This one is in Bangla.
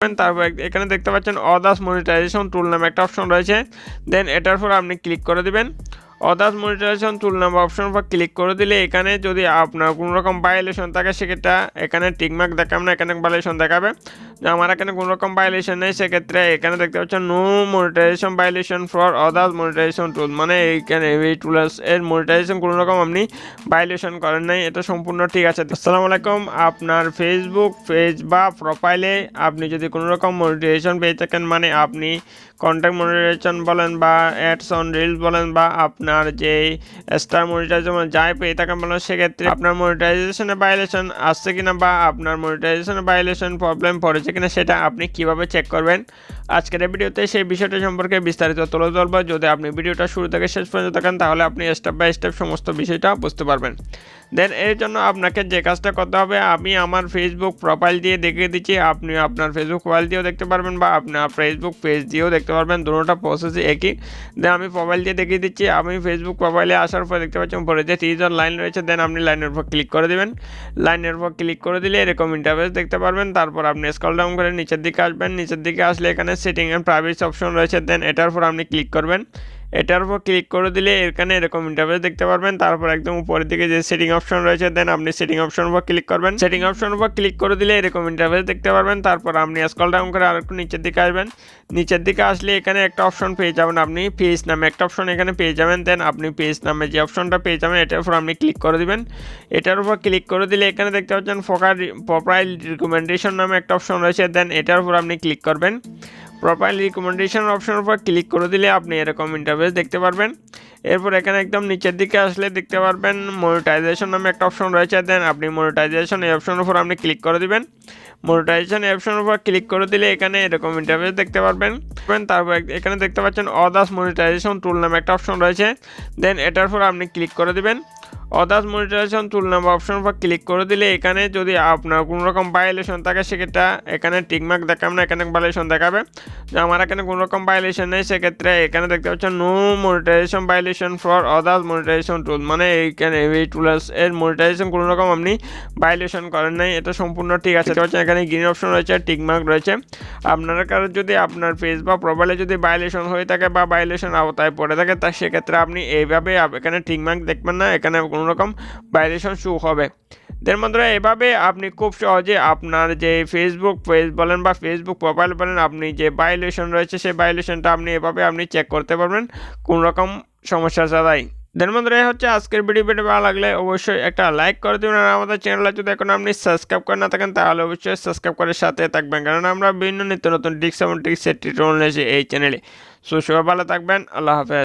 তারপর এখানে দেখতে পাচ্ছেন অদাস মনিটাইজেশন টুল নামে একটা অপশন রয়েছে। দেন এটার পর আপনি ক্লিক করে দিবেন। অদাস মনিটাইজেশন টুল নামে অপশন পর ক্লিক করে দিলে এখানে যদি আপনার কোনো রকম ভাইলেশন থাকে, সেক্ষেত্রে এখানে টিকমার্ক দেখাবে না, এখানে ভায়োলেশন দেখাবে। আমার এখানে কোনো রকম ভাইলেশন নেই, সেক্ষেত্রে এখানে দেখতে পাচ্ছেন no monetization violation for others monetization tool মানে এইখানে এই টুলস এর মনিটাইজেশন কোনো রকম আপনি ভায়োলেশন করেন নাই, এটা সম্পূর্ণ ঠিক আছে। আসসালামু আলাইকুম, আপনার ফেসবুক পেজ বা প্রোফাইলে আপনি যদি কোনো রকম মনিটাইজেশন পেয়ে থাকেন মানে আপনি কন্ট্যাক্ট মনিটাইজেশন বলেন বা অ্যাডস অন রিলস বলেন বা আপনার যে স্টার মনিটাইজেশন যাই পেয়ে থাকেন বলেন সেক্ষেত্রে আপনার মনিটাইজেশনে ভাইলেশন আসছে কিনা বা আপনার মনিটাইজেশনে ভাইলেশন প্রবলেম পড়েছে কিনা সেটা আপনি কীভাবে চেক করবেন? আজকের ভিডিওতে সেই বিষয়টা সম্পর্কে বিস্তারিত তুলে ধরবো। যদি আপনি ভিডিওটা শুরু থেকে শেষ পর্যন্ত থাকেন, তাহলে আপনি স্টেপ বাই স্টেপ সমস্ত বিষয়টা বুঝতে পারবেন। দেন এর জন্য আপনাকে যে কাজটা করতে হবে, আমি আমার ফেসবুক প্রোফাইল দিয়ে দেখিয়ে দিচ্ছি। আপনি আপনার ফেসবুক প্রোফাইল দিয়েও দেখতে পারবেন বা আপনার ফেসবুক পেজ দিয়েও দেখতে পারবেন। দুটোটা প্রসেসই একই। দেন আমি প্রোফাইল দিয়ে দেখিয়ে দিচ্ছি। আমি ফেসবুক প্রোফাইলে আসার পর দেখতে পাচ্ছেন, উপরে যে টিজার লাইন রয়েছে দেন আপনি লাইনের উপর ক্লিক করে দেবেন। লাইনের উপর ক্লিক করে দিলে এরকম ইন্টারভেস দেখতে পারবেন। তারপর আপনি স্কল ডাউন করে নিচের দিকে আসবেন। নিচের দিকে আসলে এখানে সেটিং অ্যান্ড প্রাইভেসি অপশন রয়েছে। দেন এটার উপর আপনি ক্লিক করবেন। এটার উপর ক্লিক করে দিলে এখানে এরকম ইন্টারফেস দেখতে পারবেন। তারপর একদম উপরের দিকে যে সেটিং অপশন রয়েছে দেন আপনি সেটিং অপশন উপর ক্লিক করবেন। সেটিং অপশন উপর ক্লিক করে দিলে এরকম ইন্টারফেস দেখতে পারবেন। তারপর আপনি স্ক্রল ডাউন করে আরেকটু নিচের দিকে আসবেন। নিচের দিকে আসলে এখানে একটা অপশন পেয়ে যাবেন আপনি পেজ নামে একটা অপশন এখানে পেয়ে যাবেন। দেন আপনি পেজ নামে যে অপশনটা পেয়ে যাবেন, এটার উপর আপনি ক্লিক করে দিবেন। এটার উপর ক্লিক করে দিলে এখানে দেখতে পাচ্ছেন ফোকার প্রোফাইল রিকমেন্ডেশন নামে একটা অপশন রয়েছে। দেন এটার উপর আপনি ক্লিক করবেন। প্রোফাইল রিকমেন্ডেশন অপশনের উপর ক্লিক করে দিলে আপনি এরকম ইন্টারভেস দেখতে পারবেন। এরপর এখানে একদম নিচের দিকে আসলে দেখতে পারবেন মনিটাইজেশন নামে একটা অপশন রয়েছে। দেন আপনি মনিটাইজেশন এই অপশনের উপর আপনি ক্লিক করে দিবেন। মনিটাইজেশন অপশনের উপর ক্লিক করে দিলে এখানে এরকম ইন্টারভেস দেখতে পারবেন। তারপর এখানে দেখতে পাচ্ছেন অদাস মনিটাইজেশন টুল নামে একটা অপশন রয়েছে। দেন এটার উপর আপনি ক্লিক করে দিবেন। Others monetization tool number option উপর ক্লিক করে দিলে এখানে যদি আপনার কোনো রকম ভাইলেশন থাকে, সেক্ষেত্রে এখানে টিকমার্ক দেখাবে না, এখানে ভাইলেশন দেখাবে। যে আমার এখানে কোনো রকম ভাইলেশন নেই, সেক্ষেত্রে এখানে দেখতে পাচ্ছেন no monetization violation for others monetization tool মানে এইখানে এই টুলস এর মনিটাইজেশন কোনো রকম আপনি ভাইলেশন করেন নাই, এটা সম্পূর্ণ ঠিক আছে। দেখতে পাচ্ছেন এখানে গ্রিন অপশন রয়েছে টিকমার্ক রয়েছে। আপনার কাছে যদি আপনার ফেস বা প্রোফাইলে যদি ভাইলেশন হয়ে থাকে বা ভাইলেশন আওতায় পড়ে থাকে, তা সেক্ষেত্রে আপনি এইভাবে এখানে ঠিকমার্ক দেখবেন না, এখানে কোনো রকম ভাইলেশন শু হবে। দেন বন্ধুরা এভাবে আপনি খুব সহজে আপনার যে ফেসবুক পেজ বলেন বা ফেসবুক প্রোফাইল বলেন, আপনি যে ভাইলেশন রয়েছে সেই ভাইলেশনটা আপনি এভাবে আপনি চেক করতে পারবেন কোনো রকম সমস্যা ছাড়াই। দেন বন্ধুরা হচ্ছে আজকের ভিডিও ভিডিও ভালো লাগলে অবশ্যই একটা লাইক করে দেবেন, আর আমাদের চ্যানেলে যদি এখন আপনি সাবস্ক্রাইব করে না থাকেন, তাহলে অবশ্যই সাবস্ক্রাইব করে সাথে থাকবেন, কারণ আমরা বিভিন্ন নিত্য নতুন টিক্স এবং টিক্স সেট এই চ্যানেলে সো সবাই ভালো থাকবেন, আল্লাহ হাফেজ।